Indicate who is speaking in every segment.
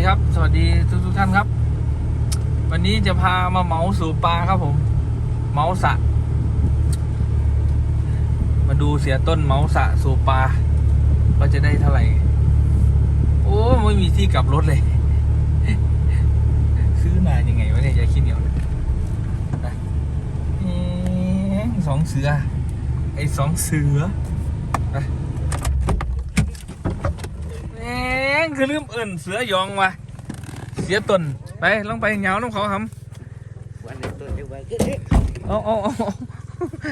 Speaker 1: ีครับ สวัสดีทุกทุกท่านครับ วันนี้จะพามาเมาสู่ปลาครับผม เมาสะ มาดูเสียต้นเมาสะสู่ปลาว่าจะได้เท่าไหร่ โอ้ไม่มีที่กลับรถเลย ซื้อมายังไงวะเนี่ยยายขี้เหนียวนะสองเสือ ไอ้สองเสือนะ คือลืมเอิ่นเสือยองว่ะเสียตนไปลงไปเหงาน้องเขาครับ
Speaker 2: วันนี้ตัวเดียวไว้
Speaker 1: ขึ้นเด็กอ๋ออ๋ออา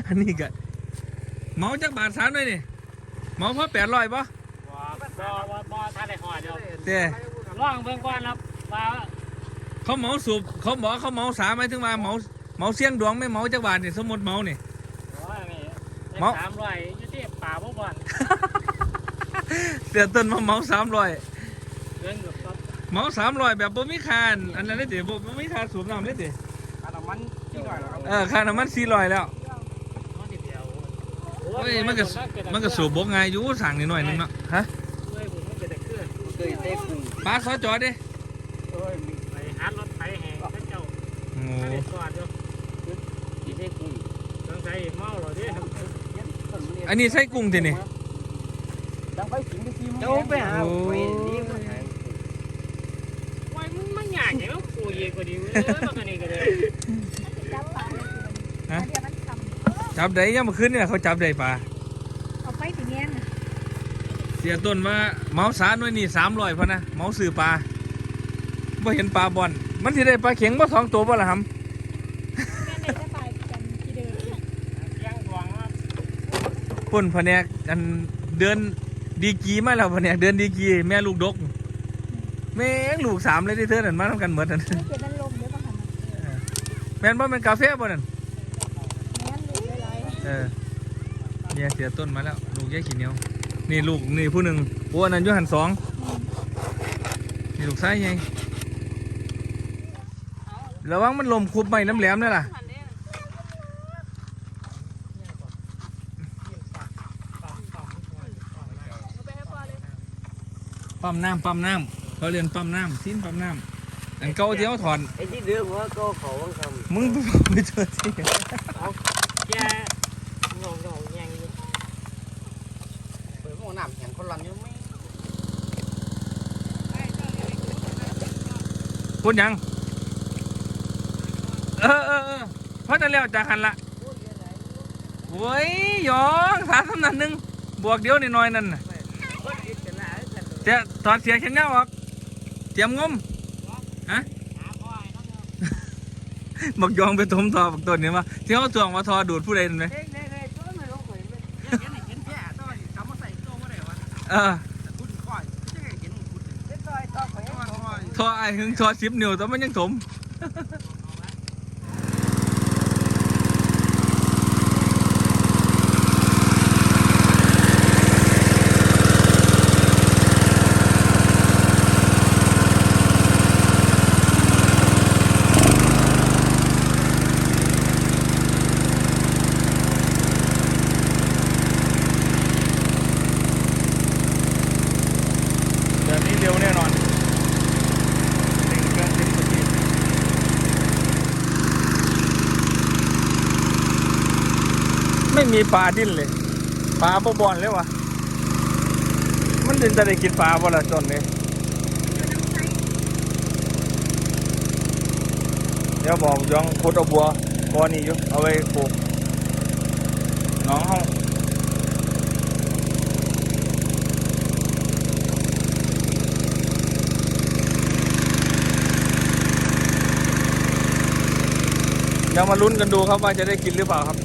Speaker 1: อันนี้ก็เมาจักบาทสามด้วยนี่เมาเพราะแปดร้อยปะ
Speaker 3: บ่บ่บ่ท่านได้หอดเดียว
Speaker 1: เจ้
Speaker 3: ล่องเบื้องก่อนครับมา
Speaker 1: เขาเมาสูบเขาบอกเขาเมาสามหมยถึงมาเมาเมาเสี่ยงดวงไม่เมาจักบาทนี่สมมติเมา
Speaker 3: เนี่ย
Speaker 1: เมา
Speaker 3: สามร้อยยี่สิบป่าบ่บ่อน
Speaker 1: เสียต้นมาเมาสามร้อย หมาสามร้อยแบบบ่มีคานอันนั้นได้เดี๋บ่มีคานสูบน้ำได้เดี๋ยว
Speaker 2: อัน้ำมันที่หน่อยแล้ว
Speaker 1: เออคานน้ำมันสี่ร้อยแล้วโอ้ยมันก็มันก็สูบบกไงอยู่สั่งนิดหน่อยนึงเนาะฮะป้าซอจอดดิ
Speaker 2: ย
Speaker 3: ดิ
Speaker 1: นนี้ใส่กุ้งทีนี่
Speaker 2: ดังไปถึงที่ซีม
Speaker 3: เดี๋ย
Speaker 4: วไปหาไปนี่
Speaker 1: จับได้ยังมาขึ้นเนี่ยเขาจับได้ปลา
Speaker 4: เอาไปถึเงี้ย
Speaker 1: เสียต้นว่าเมาสาหน่วยนี่สามร้อยพอนะเมาสื่อปลาบ่เห็นปลาบอลมันที่ได้ปลาเข็งบ่สองตัวบ่ละครับ
Speaker 4: ปุ่น
Speaker 1: พะแนกอันเดินดีกีมาแล้วพะแนกเดินดีกีแม่ลูกดก แม่งลูกสามเลยที่เธอนั่นมาทำกันเหมือนนั่น
Speaker 4: ไม่เก็บมันลมเดียวก็หัน
Speaker 1: แม่นบ่เป็นกาแฟบ่นั่น
Speaker 4: แม่นลู
Speaker 1: เออเนี่ยเสียต้นมาแล้วลูกแยกขี้เนียวนี่ลูกนี่ผู้หนึ่งโอ้อันนั้นยุหันสองนี่ลูกไส้ไงระวังมันลมคุบไปน้ำแหลมนี่ล่ะปั๊มน้ำปั๊มน้ำ เราเรียนปั๊มน้ำสิ้นปั๊มน้ำอันเก่าเดียวถอน
Speaker 2: ไอ้ที่เดือดว่าก็ขอวังคำ
Speaker 1: มึงไปเจอที่เอา
Speaker 3: แกงงงยังอยู่
Speaker 2: เปิดหม้อน้ำแข็งคนรันยังไม่
Speaker 1: พูดยังเออเออเพราะจะเลี้ยวจะหันละโว้ยยองสาสำนักหนึ่งบวกเดียวนิดหน่อยนั่นะจะถอดเสียงแขนเงาออก ตรียมงมฮะบักยองไปทมทอบักต้นเนี่ยมาเที่ยวตวงมาทอดูดผู้ใดนั่นไหม
Speaker 2: เอ
Speaker 1: อทอไอ้ึงทอสิบนิ้วแต่มันยังถม มีปลาดิ้นเลยปลาบ่บอนเลยวะมันดินจะได้กินปลาบ่ละจนเนี่ยเดี๋ยวบอกยองพุดเอาบัวกอนี่อยู่เอาไว้ปลูกน้องห้องเดี๋ยวมาลุ้นกันดูครับว่าจะได้กินหรือเปล่าครับ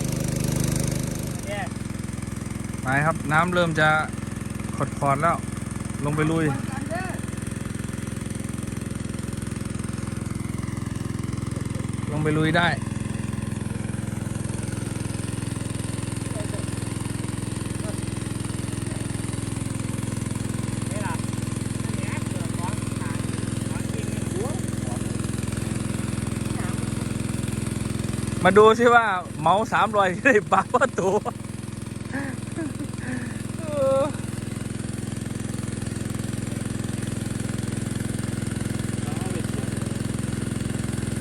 Speaker 1: ไปครับน้ำเริ่มจะขดขอดแล้ว ลงไปลุย ลงไปลุยได้มาดูสิว่าเมาสามรอยได้ปลา
Speaker 3: ว่าตัว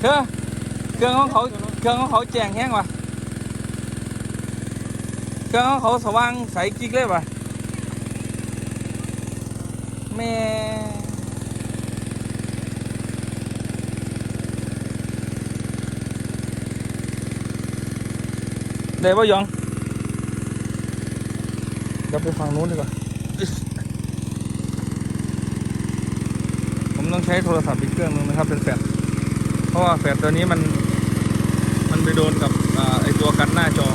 Speaker 3: เธ
Speaker 1: อเครื่องของเขาเครื่องของเขาแจ้งแห้งวะเครื่องของเขาสว่างใสกิ๊กเลยวะแม่ได้ปะยองเดี๋ยวไปฝั่งนู้นดีกว่าผมต้องใช้โทรศัพท์อีกเครื่องนึงนะครับเป็นแฟลช เพราะว่าแฟลชตัวนี้มันมันไปโดนกับอไอตัวกันหน้าจอ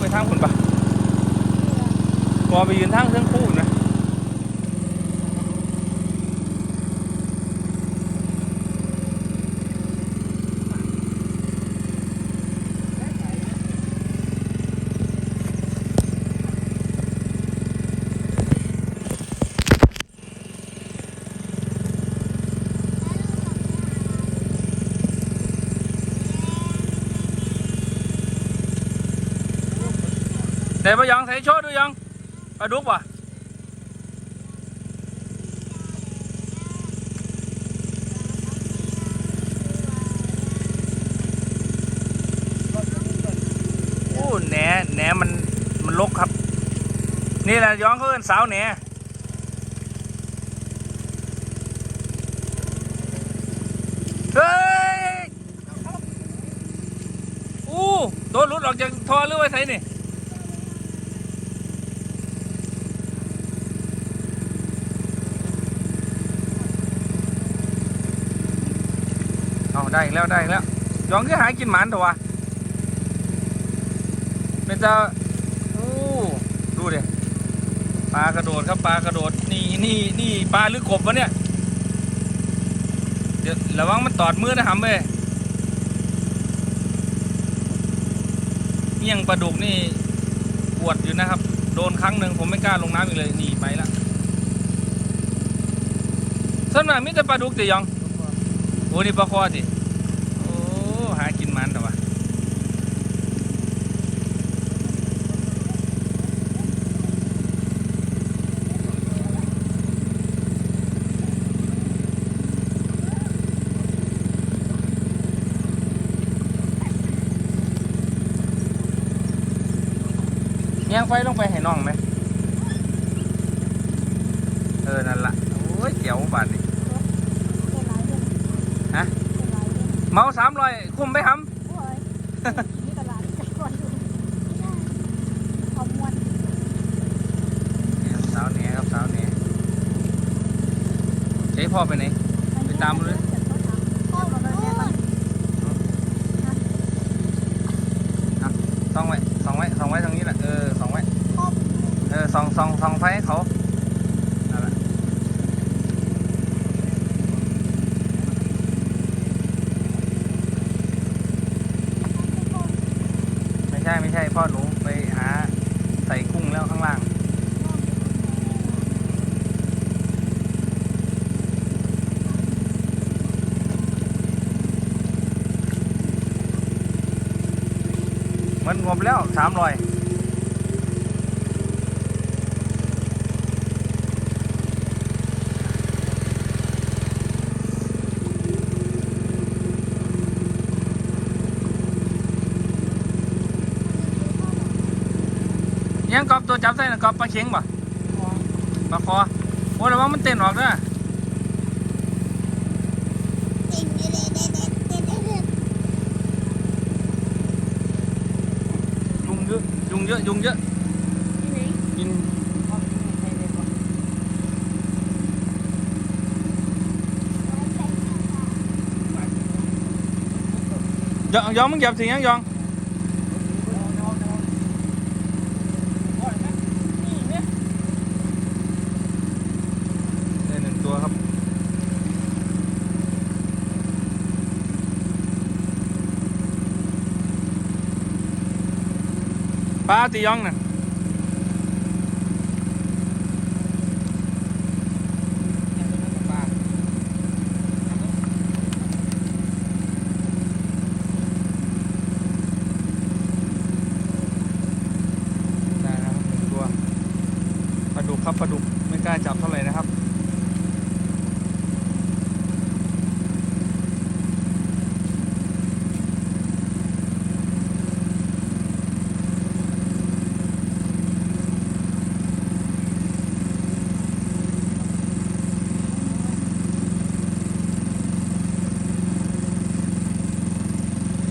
Speaker 1: ไปทางคุณปะพอไปยืนทางเครื่องคู่นะ เดี๋ยวไปยองใส่โชว์ดูยังปลาดุกว่ะโอ้แหนแหนมันมันลกครับ นี่แหละย้องเขาเอินสาวแหนเฮ้ยอู้โดนหลุดออกจากท่อหรือไว้ใส่นี่ เอา ได้แล้วได้แล้วยองก็หายกินหมันเถอะวะเป็นจะโอ้ดูดิปลากระโดดครับปลากระโดดนี่นี่นี่ปลาหรือกบวะเนี่ยเดี๋ยวระวังมันตอดมือนะหำเว้ยเมี่ยงปลาดุกนี่ปวดอยู่นะครับ โดนครั้งหนึ่งผมไม่กล้าลงน้ำอีกเลยหนีไปละสำหรับมิจะปลาดุกแต่ยองโอ้นี่ปลาคอสิโอ้ หากินมันแต่ว่า เยังไฟลงไปให้น้องไหมเออ นั่นละโอ้ยเจ๋วบาดนี่
Speaker 4: เป็นไรเดือน
Speaker 1: ฮะ
Speaker 4: เป็นไรเดือน
Speaker 1: เมาสามร้อยคุ้มไหมครับ
Speaker 4: โอ้ยมีตลาดใจก่อนอยู่เอามวน
Speaker 1: สาวเหนือครับสาวเหนือเจ๊พ่อไปไหน ไปตามมันเลย
Speaker 4: พ่อมาเลยแม่ก่อน
Speaker 1: ส่องไว้ส่องไว้ส่องไว้ทางนี้แหละ เออส่องไว้
Speaker 4: พ่อ
Speaker 1: เออส่องส่องส่องไฟให้เขานั่นแหละไม่ใช่ไม่ใช่พ่อหนูไปหาใส่กุ้งแล้วข้างล่าง มันงบแล้วสามรอยยังกอบตัวจับใส่นะกอบปลาเข็งป่ะปลาคอโอ้ระวังมันเต้นออกเด้อ
Speaker 4: เด็กเด็กเด็กเด็กเด็กเด็ก
Speaker 1: ยุงเย อะยุงเยอะยุงเยอะ
Speaker 4: ที่ไหน
Speaker 1: กินยองยองมึงเหยียบถึงยังยองได้หนึ่งตัวครับ ปลาตียองน่ะได้แล้วครับหนึ่งตัว ครับปลาดุกไม่กล้าจับเท่าไหร่นะครับ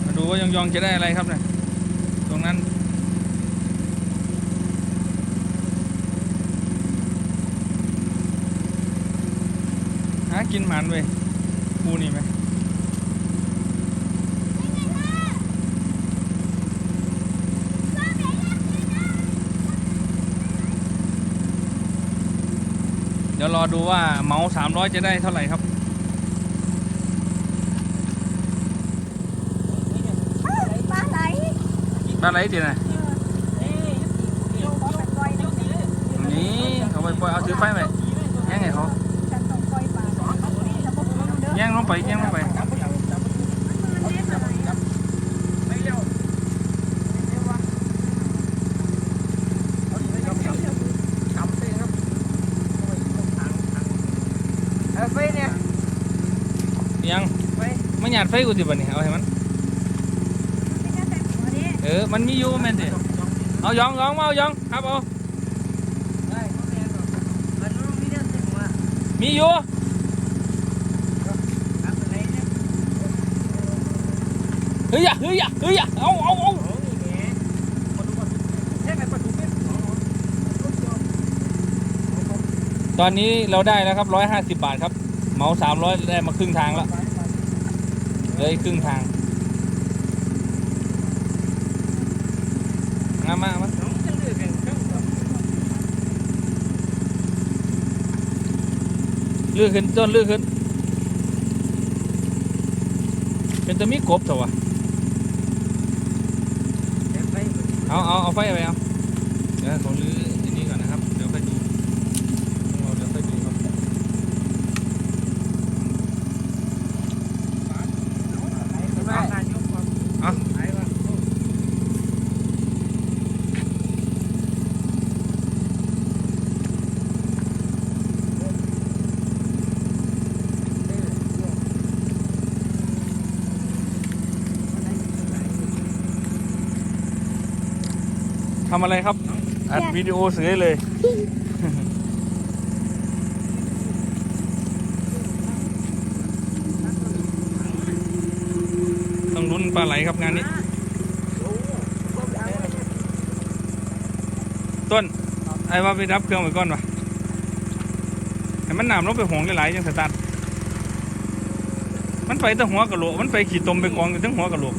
Speaker 1: มาดู ว่ายองยองๆจะได้อะไรครับเนี่ยตรงนั้น หากินหมันเว้ยปูนี่ไหมเดี๋ยวรอดูว่าเมาสามร้อยจะได้เท่าไหร่ครับ
Speaker 4: ปลาไหล
Speaker 1: ปลาไหลจีนะ
Speaker 4: โยกเขาไปปล่อยนี่
Speaker 1: นี่เอาไปปล่อยเอาถือไฟไปแย่งไงเขา
Speaker 4: ฉังปล่อยปลาแย่
Speaker 1: งลงไปแย่งลงไป
Speaker 2: จับจับจับ
Speaker 4: มันเล่นอะไร
Speaker 2: จับไม่เฟ้ยเนี่ย
Speaker 1: ยัง
Speaker 2: ไฟ
Speaker 1: ไม่หยาดไฟกูสิบันนี่เอาให้มัน
Speaker 4: ไม่ได้แต่หัวนี้
Speaker 1: เออ มันมีอยู่แม่นเด้เอายองยองมาเอายองครับเอา
Speaker 2: ได้เขาแน่นอนมันรู้มีเรื่อ
Speaker 1: ยู่
Speaker 2: เฮ้
Speaker 1: ยอะเฮ้ยอะเฮ้ยอะเอาเอาเอา
Speaker 2: โอ้ยแหมมาดูก่อนแค่ไหนมาดูเป็นอ๋อ
Speaker 1: ตอนนี้เราได้แล้วครับร้อยห้าสิบบาทครับ เหมาสามร้อยได้มาครึ่งทางแล้วเลยครึ่งทางมามามา
Speaker 2: น้องจะเลือกเป็นเครื่องแบบ
Speaker 1: เลื่อนขึ้นต้นลื่อนขึ้น เป็นตะมีกบเถอะวะ
Speaker 2: เดี๋ยวไป
Speaker 1: เอาเอาเอาไฟไปเอาเดี๋ยวเขาลื้อที่นี่ก่อนนะครับ เดี๋ยวค่อยดูเราเดี๋ยวค่อยดูครับ
Speaker 2: ไปบ้านนายกความ
Speaker 1: เอา
Speaker 2: ไปบ้าน
Speaker 1: ทำอะไรครับ อัดวิดีโอเสือเลย ต้องลุ้นปลาไหลครับงานนี้ ต้น ไอ้ว่าไปรับเครื่องไปก่อนวะให้มันหนามลงไปหวงหลายๆจังสตาร์ทมันไปตั้งหัวกะโหลกมันไปขี่ตมไปกองอยู่ตั้งหัวกะโหลก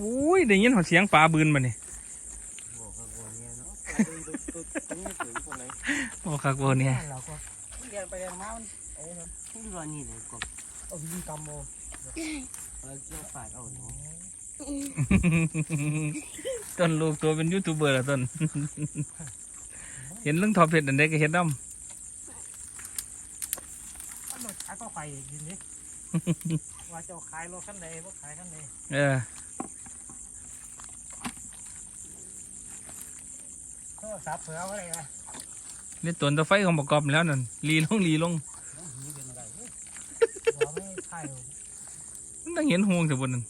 Speaker 1: อุ้ยได้ยินเสียงปลาบืนมาเนี่ยโอ้คักโบเนี่ย
Speaker 2: เรียนไปเรียนมามันเอ้ยที่รอนี่เลยกบเอายิงกำโมเออเกี่ยวปาดเอาเนาะ
Speaker 1: ต้นลูกตัวเป็นยูทูบเบอร์ละต้น เห็นเรื่องทอเพชรอันใดก็เห็นน้
Speaker 2: เอารถขายก็ไปยินดิว่าจะขายรถคันใดว่าขายคันใดำ
Speaker 1: เออ
Speaker 2: โทรศัพท์เผื่อไว้เลยนะ
Speaker 1: นี่ตัวตะไฟของประกอบแล้วนั่นลีลงลีลง
Speaker 2: นี่เป็นอะไรว่าไม่ถ่าย
Speaker 1: มันต้องเห็นห่วงแต่บนนั้น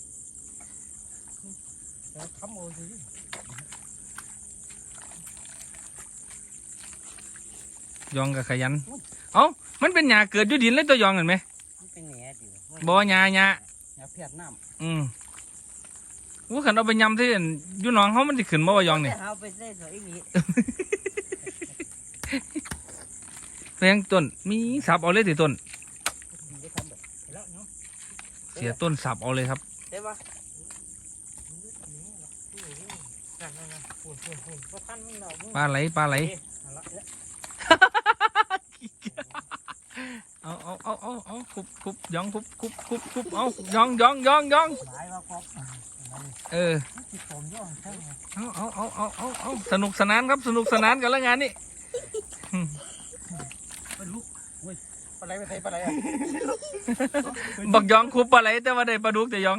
Speaker 2: แล้วทำโอ้สิ
Speaker 1: ยองกับขยัน เอ้า มันเป็นหญ้าเกิดอยู่ดินเลยตัวยองเห็นไหม
Speaker 2: มันเป็นแหน่ดิ
Speaker 1: บ่หญ้าหญ้า
Speaker 2: อย่าเพียดน้ำ
Speaker 1: อืม ว่าขันเอาไปยำที่อั่นอยู่หนองเขามันจะขึ้นมาว่ายองเนี่ย
Speaker 2: เอาไปได้สวยอีกนี้
Speaker 1: แพงต้นมีสับเอาเลยสิต้น
Speaker 2: ดีได้ทำแบบแล้วเนาะ
Speaker 1: เสียต้นสับเอาเลยครับ
Speaker 2: ได้ปะนั่นนั่นนั่นฝุ่นฝุ่นฝุ่นว่าท่านเรา
Speaker 1: ปลาไหลปลาไหล
Speaker 2: เอาละ
Speaker 1: เอาเอาเอาเอาเอาคุบคุบยองคุบคุบคุบคุบเอายองยองยองยอง
Speaker 2: หลายว่าครบ
Speaker 1: เออ
Speaker 2: ติดผมย่อใช่ไหม
Speaker 1: เอาเอาเอาเอาเอาเอาสนุกสนานครับสนุกสนานกันแล้วงานนี้
Speaker 2: เป็นลูกปลาไหลไปใส่ปลาไหลอะ
Speaker 1: บักยองคุบปลาไหลแต่ว่าได้ปลาดุกแต่ยอง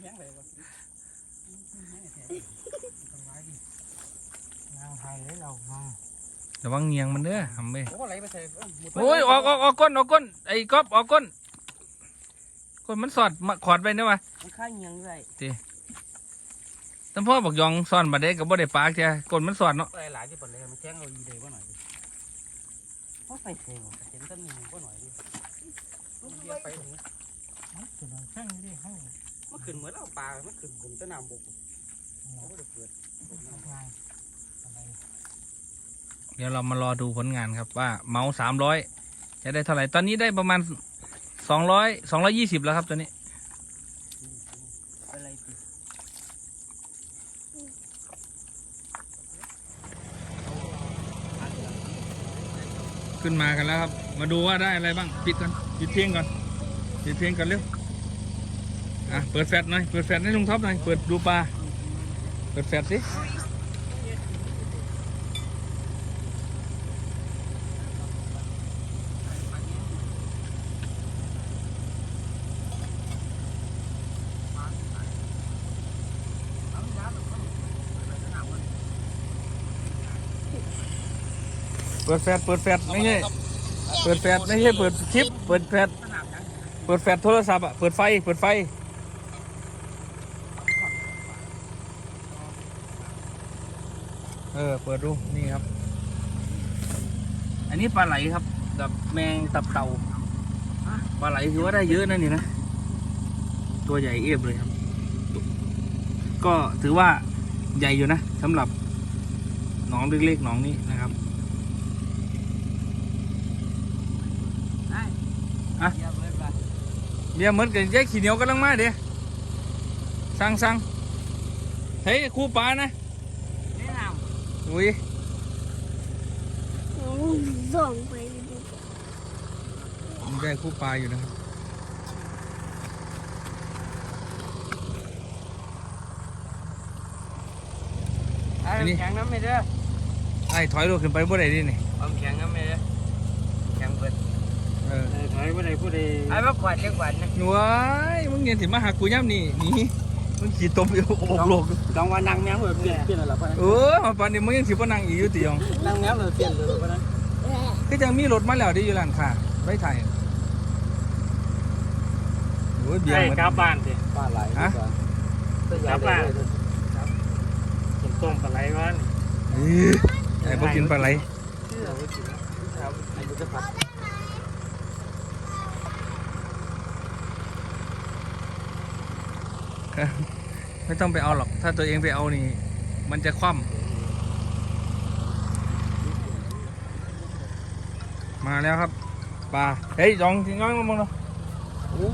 Speaker 2: แข็งเลยวะนางไทยเลยเรามา
Speaker 1: ระวังเงียงมันเด้อทำไป
Speaker 2: โอ้ไหลไปใส่
Speaker 1: โอ้ยออกออกออกก้นออกก้นไอ้ก๊อฟออกก้น ก้นมันสอดมาขอดไปเนี่ยวะ
Speaker 2: มันข้ายังไง
Speaker 1: ตั้งพ่อบักยองซ่อนมาได้กับบ่ได้ปากเจ้าก้นมันสอดเนาะ
Speaker 2: ปลาไหลที่ปลาไหลมันแข็งเราอีเดียวว่าหน่อยดิเพราะใส่เทงเห็นต้นหนึ่งว่าหน่อยดิมันเบียไปถึงขึ้นแข็งดิห้องมันขึ้นเหมือนเอาปลามันขึ้นบนต้นน้ำบกเขาก็เลยเปิด
Speaker 1: เดี๋ยวเรามารอดูผลงานครับว่าเมาสามร้อยจะได้เท่าไหร่ ตอนนี้ได้ประมาณ สองร้อยสองร้อยยี่สิบแล้วครับตัวนี้ขึ้นมากันแล้วครับ มาดูว่าได้อะไรบ้างปิดก่อนปิดเพลงก่อนปิดเพลงก่อนเร็วอะเปิดแฟลชหน่อยเปิดแฟลชให้ลุงท็อปหน่อยเปิดดูปลาเปิดแฟลชสิ เปิดแฟลชเปิดแฟลชไม่ใช่เปิดแฟลชไม่ใช่เปิดคลิป เปิดแฟลชเปิดแฟลชโทรศัพท์อะเปิดไฟเปิดไฟเออเปิดดูนี่ครับ อันนี้ปลาไหลครับ กับแมงตับเต่าปลาไหลถือว่าได้เยอะนะนี่นะ ตัวใหญ่เอฟเลยครับ ก็ถือว่าใหญ่อยู่นะสำหรับหนองเล็กๆหนองนี้นะครับ
Speaker 2: เยี่ยมเลยปลา
Speaker 1: เดี๋ยวเหมือนกับแยกขี้เหนียวกำลังมาเดี๋ยวสั่งสั่งเฮ้ยครูปลานะ
Speaker 2: แนะน
Speaker 1: อุ้ย
Speaker 4: ส่งไปดู
Speaker 1: มันได้ครูปลาอยู่นะครับำ
Speaker 2: ไอ้แข็งน้ำไม่ได้
Speaker 1: ไอ้ถอยรถขึ้นไปบ่ได้ดินี่
Speaker 2: ความแข็งน้ำไม่ได้แข็งเปิด
Speaker 1: เออ
Speaker 3: ถอยผู้ใดผู้ใด
Speaker 2: ไอ้มาขวาดเล็กขวาดนะ
Speaker 1: หนูไอ้มึงเงียนสิมาหากูย่ำนี่หนี่มึงขี่ตมอยู่อกโลก
Speaker 2: ต้องว่านั่งแมงแบบเปลี่ยนเปลี่ยนอะไรปะ
Speaker 1: เออมาปานนี้มึงยังสิบ่นั่งอีกอยู่ติยอง
Speaker 2: นั่งแมงเลยเปลี่ยนเลยปะนั้น
Speaker 1: ก็ยังมีรถมาแล้วที่อยู่ร้านค้าไว้ถ่ายโอ้ยเบีย
Speaker 3: ใช่
Speaker 1: ร์หมด
Speaker 3: กลับบ้านสิ
Speaker 2: ปลาไหล
Speaker 3: ครับปลาผมต้มปลาไหลก่อน
Speaker 1: เอ้ยไอ้พวกกินปลาไหล
Speaker 2: เชื่อ ไว้กินครับอันนี้จะผัด
Speaker 1: ไม่ต้องไปเอาหรอก ถ้าตัวเองไปเอานี่ มันจะคว่ำมาแล้วครับปลาเฮ้ยยองจริงๆมึงเนาะโอ้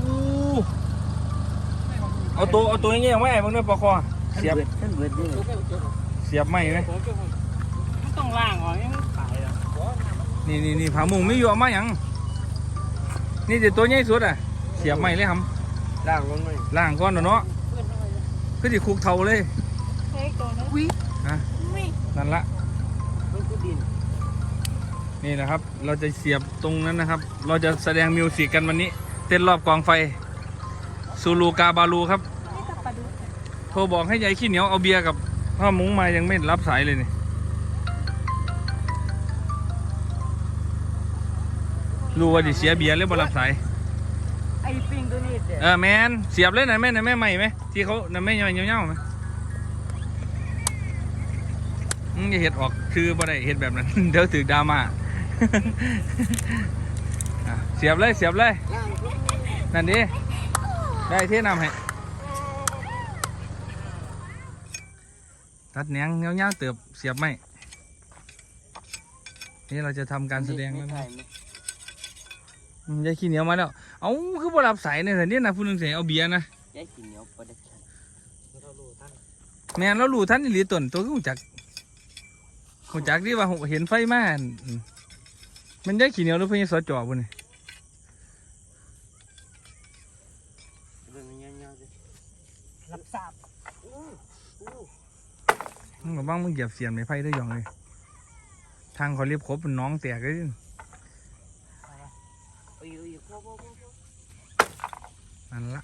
Speaker 1: เอาตัวเอาตัวนี้ยังไม่ไอ้มึงเนี่ยปลาคอเสียบ
Speaker 2: ขึ้นเบิดนี่
Speaker 1: เสียบไม่ไหม
Speaker 3: ผมก็มันต้องล่างก่อนนี่มันขายอะ
Speaker 1: นี่นี่นี่ผามุงไม่อยู่เอามาหยังนี่จะตัวใหญ่สุดอะ เสียบไม่เลยครับ
Speaker 2: ล่างลงเลย
Speaker 1: ล่างก้อนเนาะ เนาะคือที่คุกเท่าเลย
Speaker 4: เฮ้ยตัวนั้น
Speaker 1: ฮะ
Speaker 4: ไม่
Speaker 1: นั่นละ
Speaker 2: มันคือดิน
Speaker 1: นี่นะครับ เราจะเสียบตรงนั้นนะครับ เราจะแสดงมิวสิกกันวันนี้ เต้นรอบกองไฟซูลูกาบาลูครับ
Speaker 4: ไม่ตับปลาดุก
Speaker 1: โทรบอกให้ยายขี้เหนียวเอาเบียร์กับผ้ามุ้งมายังไม่รับสายเลยนี่รู้ว่าดิเสียเบียร์เลยบ่รับสาย
Speaker 2: ไอ้ปิ้งตัวนี้เด็ด
Speaker 1: เออแมนเสียบเลยนะแม่นะแม่ใหม่ไหมที่เขานะแม่ใหม่เงี้ยวๆไหมอืมอย่าเห็ดออกคือบ่ได้เห็ดแบบนั้น เดี๋ยวถึกดราม่าอะเสียบเลยเสียบเลย นั่นดิได้เทน้ำให้ตัดแหนงเงี้ยวๆเติบเสียบไหมนี่เราจะทำการแสดงแล้วนะ อืมยายขี้เหนียวมาแล้ว เอาคือบ่รับสายเนี่ยแต่เนี่ยนะผู้หนึงเสียเอาเบียร์นะ
Speaker 2: ยายกินเหนียวปลาเด็ก
Speaker 3: เรารู้ท่าน
Speaker 1: แม่นเรารู้ท่านอีหลีตนตัวก็หูจักหูจักดิว่าเห็นไฟมาอืมมันได้ขี้เหนียวหรือเพิ่นสอจอบ่นี่
Speaker 2: เรื่องเงี้ยๆดิ
Speaker 4: รับทราบ
Speaker 1: มึงก็บ้างมึงเหยียบเสียมในไฟได้ยองเลย ทางเขาเรียบครบเป็นน้องแตกเลย นั่นละ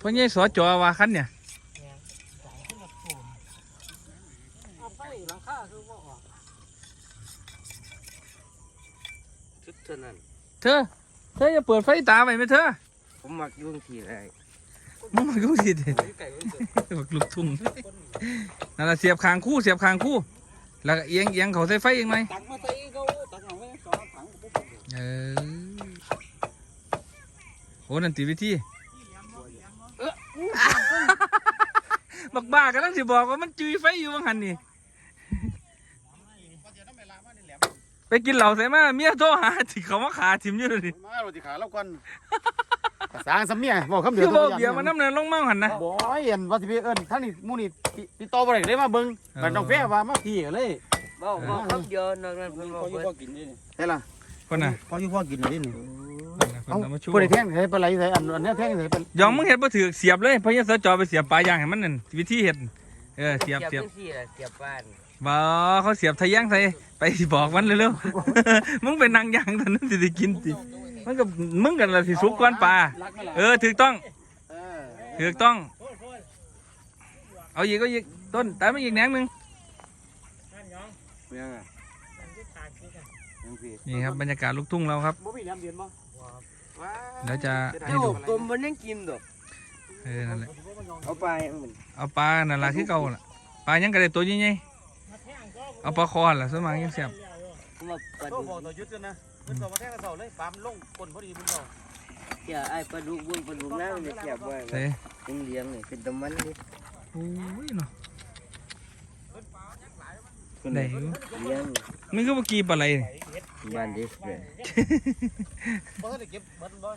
Speaker 1: พ่อใหญ่สอจอว่าคันเนี่ย
Speaker 2: เอาไฟหลังคาคือว่าออกชุดเท่านั้น
Speaker 1: เธอ เธอจะเปิดไฟตาไปไหมเธอ
Speaker 2: ผมมักยุ่งทีไร
Speaker 1: มึงมากูสิเด็ด
Speaker 2: ไก่มันเกิด
Speaker 1: บักลูกทุ่งนั่นละเสียบคางคู่เสียบคางคู่ แล้วก็เอียงเอียงเขาใส่ไฟยังไง
Speaker 2: ตักม เออ
Speaker 1: โอ้นั่นตีวิธีบักบ้ากำลังสิบอกว่ามันจุยไฟอยู่ว่าหันนี่ ไปกินเหล้าใส่มาเมียโทรหาที่เขามาขาทิมอยู่เลย
Speaker 5: มาโรติขาแล้วก่อนภาษาสำเมียบอกคำเดีย
Speaker 1: คื
Speaker 5: ว
Speaker 1: อบอกเบียร์มาน้ำเนินลงเมาหันนะ
Speaker 5: บ่อยเอ็นว่าสิไปเอิ้นท่านนี่หมู่นี่ติติดต่อบ่ได้เลยมาเบิ่งบัดน้องแพ้ว่ามาพี่กันเลย
Speaker 2: บอกบอกคำเดียวนอกนั้นเพิ่นบอกเพิ่น
Speaker 5: ใช่ล่ะ
Speaker 1: คนน่ะ
Speaker 5: พออยู่พอกินเลยนี่
Speaker 1: คนน่ะมาชู
Speaker 5: บ่ได้แท่งใส่ปลาไหลใส่อันอันเนี้ยแท่งใส่ปลา
Speaker 1: ยองมึงเห็ดบ่ถือเสียบเลยเพราะยังเสือจอไปเสียบปลายางให้มันนั่นวิธีเห็ดเออเสียบเสียบ
Speaker 2: เสียบเสียบบ้าน
Speaker 1: บ่เขาเสียบทะแยงใส่ไปสิบอกมันเร็วๆมึงเป็นนางยางตอนนั้นสิได้กินสิมันก็มึงกันละสิสุกกวนปลาเออถูกต้อง
Speaker 5: เออ
Speaker 1: ถูกต้อง เอาอีกก็อีกต้นแต่ไม่อีกแหนงหนึง
Speaker 3: นี่
Speaker 1: ครับบรรยากาศลูกทุ่งเราครับ
Speaker 5: บ่มีน้ำเดือนบ่
Speaker 1: เดี๋ยวจะให้
Speaker 2: เอ้า
Speaker 1: ดู
Speaker 2: กลมมันยังกินดอก
Speaker 1: เออนั่นแหละ
Speaker 2: เอาไปมัน
Speaker 1: เอาปลานั่นล่ะคือเก่าล่ะปลายังกระเด็ตัวใหญ่
Speaker 3: มาแท่งก็
Speaker 1: ๆเอาปลาคอล่ะสวนมัยยังเสียบ
Speaker 2: ผมว่าปลา
Speaker 5: โต
Speaker 2: ดุก
Speaker 5: บอกต่อยุดกันนะเพิ่นบอกมาแท่งกระเสาเลยฟาร์มลงคนพอดีเพิ่นบอก
Speaker 2: เสียไอ้ปลาดุกบุ้งปลาดุกน้ำเนี่ยเสียบไว้
Speaker 1: เด้
Speaker 2: เป็นเลี้ยงนี่เป็นตะมันนี่
Speaker 1: โอ้ยเนาะ ได้อยู่
Speaker 2: เลี้ยง
Speaker 1: มันคือเมื่อกี้ปลาไหลนี่
Speaker 2: บ้านเด็กเลย
Speaker 5: บ่ทันได้เก็บเบิดบ่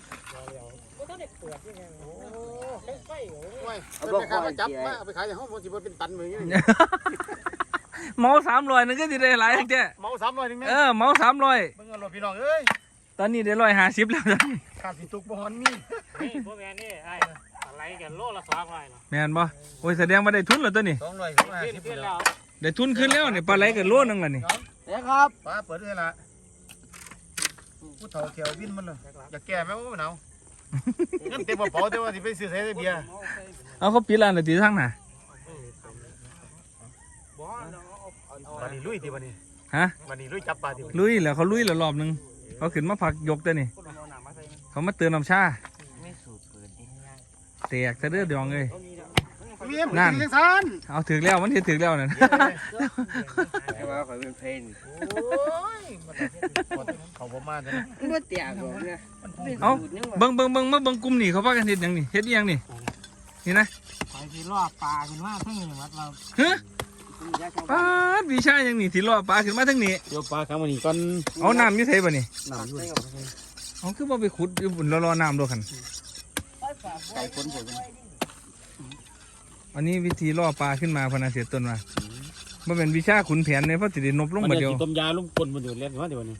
Speaker 3: ก็ต้องเด็กเปิดยังไงโอ้ใช้ไฟโอ้
Speaker 5: โอ้ยเอาไปขายมาจับมาเอาไปขายในห้องบ่สิบ่เป็นตันเหมือนงี้
Speaker 1: เมาสามร้อยนึงก็จะได้หลายทั้งแท้
Speaker 5: เมา300นึง
Speaker 1: เอ
Speaker 5: แม่
Speaker 1: อเมาสามร้อย
Speaker 5: เบิ่งเอารถพี่น้องเอ้ย
Speaker 1: ตอนนี้ได้ร้อยห้าสิบแล้วจ้ะ
Speaker 5: ขาดสิตุกบ่ฮอนมี
Speaker 3: นี่พวกแม่นี่ไอ้อะไรกันโลละสองร้อยเนาะ
Speaker 1: แม่นบ่โอ้ยแสดงว่าได้ทุนแล้วตัวนี้
Speaker 5: 200
Speaker 3: ขึ้นขึ้นแล้ว
Speaker 1: ได้ทุนขึ้นแล้วนี่ปลาไหลกันโลนึงแล้วนี่
Speaker 2: เด้ครับ
Speaker 5: ป้าเปิดด้วยล่ะผู้เฒ่าแถววินมันเลยอยากแก่ไหมว่าหนาวเงินเต็มกระเป๋าแต่ว่าสิไปซื้อใส่เบียร์
Speaker 1: เอาเขาปิดร้านเลยตีทั้งน่ะ
Speaker 5: บันนี้ลุยทีบันนี้
Speaker 1: ฮะ
Speaker 5: บันนี้ลุยจับปลาทีบันนี้
Speaker 1: ลุยแล้วเขาลุยแล้วรอบหนึงเขาขึ้นมาผักยกตัวนี่เขามาเตือนน้ำชา
Speaker 2: ไม่สูตรเปิดนี่ง่าย
Speaker 1: แตกซะเด้อดองเอ้ย
Speaker 5: มีมนั่นจังซัน
Speaker 1: เอาถึกแล้วมันเฮ็ดถึกแล้วนั่น
Speaker 2: แต่ว่าข่อยเป็นเพลน
Speaker 5: เขาบ่มาเลย
Speaker 2: มันบ่แตกหรอกนะ
Speaker 1: เอาเบิ่งเบิ่งเบิ่งมาเบิ่งกลุ่มนี่เขาพากันเฮ็ดหยังนี่เฮ็ดอีหยังนี่นี่นะ
Speaker 3: ไปที่รอบปลาขึ้นมาทั้งนี้วัดเรา
Speaker 1: ฮะปาดวิชาหยังนี่ที่ล่อปลาขึ้นมาทั้งนี้
Speaker 5: เดี๋ยวปลาครั้งวันนี้ก่อน
Speaker 1: เอาน้ำอยู่ไสบ่นี่
Speaker 5: น้ำอยู่
Speaker 1: เอาคือบ่ไปขุดอยู่บนรอๆน้ำด้วยกัน
Speaker 5: ไก่คนผม
Speaker 1: อันนี้วิธีล่อปลาขึ้นมาพะนาเสียต้นว่าบ่เป็นวิชาขุนแผนเลยเพราะสิได้นบลง
Speaker 5: มัน
Speaker 1: มา
Speaker 5: จะ
Speaker 1: เดียว
Speaker 5: กินต้มยาลุ่มคนมันอยู่เล่นว่าเดี๋ยววันนี้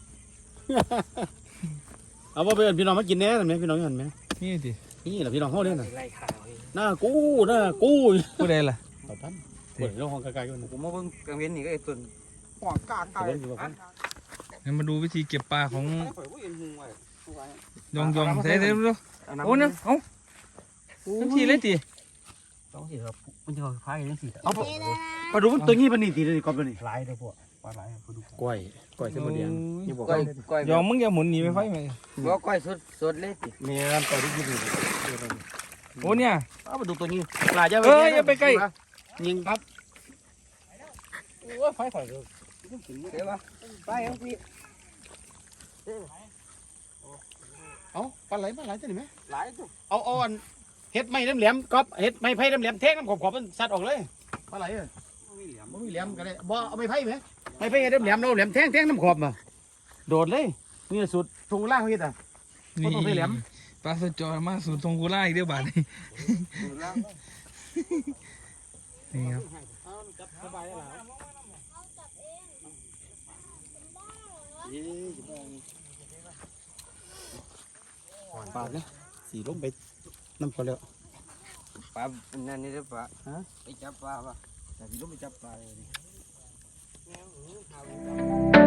Speaker 5: เอาว่าไปเอิ้นพี่น้องมากินแน่แต่ไหมพี่น้องเห็นไหม
Speaker 1: นี่ติ
Speaker 5: นี่แหละพี่น้องเขาเนี่ยน่ะ
Speaker 3: ไล่ข่าว
Speaker 5: หน้ากู้หน้ากู้
Speaker 1: ผู้ใดล่ะ
Speaker 5: ขอท่านเปิดโรงห้องไกลๆกันนะ
Speaker 2: ผมมาเบิ่งกังเวียนนี่ก็ไอ้ต้น
Speaker 5: ห้องกลางไกลอยู่กับ
Speaker 1: งั้นมาดูวิธีเก็บปลาของ
Speaker 2: ข่อยบ่เห็นหุงไว้
Speaker 1: ยองยองใส่ได้ดูโอ้เนี่ยเอ้าทันทีเลยติ
Speaker 2: ต้องสิครับมันจะพายจังซี่
Speaker 5: เอาปลาดุกมันตัวนี้ปลานี่ตีเลยกอบตัวนี้
Speaker 3: หลายเลยพวกปลาหลายปลาดุก
Speaker 5: ก้อยก้อยเส้นบดแดงนี่บอก
Speaker 2: ก้อยก้อย
Speaker 1: ยองมึงอย่าหมุนหนีไปไฟไหม
Speaker 2: บ่ก้อยสดสดเลยติ
Speaker 5: มีร้านก้อยที่ยืน
Speaker 1: โอ้เนี่ย
Speaker 5: เอาปลาดุกตัวนี้ปลาจะ
Speaker 1: เอ้ยอย่าไปใกล้
Speaker 5: ยิงครับ
Speaker 3: โอ้ยไฟข่อยเลย
Speaker 2: เด้บ่ไปเอาพี่
Speaker 5: เอาปลาไหลปลาไหลจะหนิไหม
Speaker 2: หลายตุ
Speaker 5: เอาเอาอัน เฮ็ดไม้แหลมๆก๊อบเฮ็ดไม้ไผ่แหลมๆแทงน้ำขอบๆมันสัดออกเลยปลาไหลเออบ่มีแหลมก็ได้บ่เอาไม้ไผ่ไหมไม้ไผ่เฮ็ดแหลมๆเราแหลมแทงแทงน้ำขอบมาโดดเลยนี่สุดทงล่างเขาเฮ็ดอะบ่ต้องไปแหลม
Speaker 1: ปลาสจอมาสู่ทงกุล่าอีกเด้อบาดนี้นี่ครับ
Speaker 3: สบายแล้ว
Speaker 5: ปาดเลยสีลงไป น้ำพอแล้ว
Speaker 2: ปลานั่นนี่หรือปลา
Speaker 5: ฮะ
Speaker 2: ไปจับปลาปะแต่พี่ลูกไปจับปลาเลย